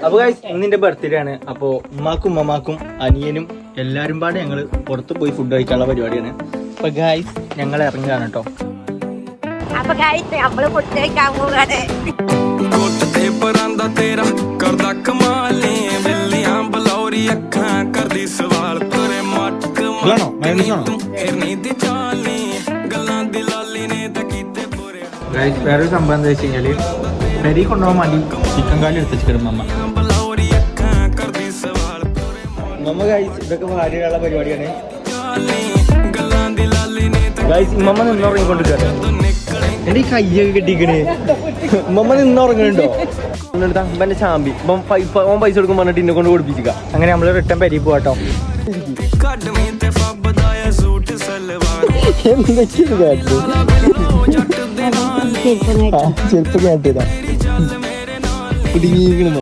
അപ്പൊ ഗൈസ് ഇന്നിന്റെ ബർത്ത്ഡേ ആണ് അപ്പൊ ഉമ്മാക്കും ഉമ്മമാക്കും അനിയനും എല്ലാരും പാടെ ഞങ്ങള് പുറത്ത് പോയി ഫുഡ് കഴിക്കാനുള്ള പരിപാടിയാണ് അപ്പൊ ഗൈസ് ഞങ്ങൾ ഇറങ്ങുകയാണ് കേട്ടോ അപ്പൊ കഴിച്ച് നമ്മള് ഫുഡ് കഴിക്കാൻ പോവാണ് ਗੁੱਟ ਤੇ ਪਰਾਂਦਾ ਤੇਰਾ ਕਰਦਾ ਕਮਾਲੇ ਬਿੱਲੀਆਂ ਬਲੌਰੀ ਅੱਖਾਂ ਕਰਦੀ ਸਵਾਲ ਤੇਰੇ ਮਟਕ ഇതാണോ? മയോണൈസ് ആണോ? ਤੂੰ ਹਿਰਨੀ ਦੀ ਚਾਲੀ ਗੱਲਾਂ ਦੀ ਲਾਲੀ ਨੇ ਤਾਂ ਕੀਤੇ ਬੁਰੇ ഗൈസ് വേറൊരു സംഭവം എന്താ വെച്ച് കഴിഞ്ഞാല് പെരി കൊണ്ടുപോകാൻ മതി. ചിക്കൻ കാലി എടുത്ത ചിക്കൻ മമ്മ മമ്മ ചാമ്പി. ഓൻ പൈസ കൊടുക്കും പറഞ്ഞിട്ട് ഇന്നെ കൊണ്ട് കൊടുപ്പിച്ചിക്ക അങ്ങനെ നമ്മൾ റിട്ടൺ പരി പോട്ടോ എന്തൊക്കെയാണ് ചെറുപ്പം കാട്ടിയതാ ഇടുങ്ങിയിരിക്കണോ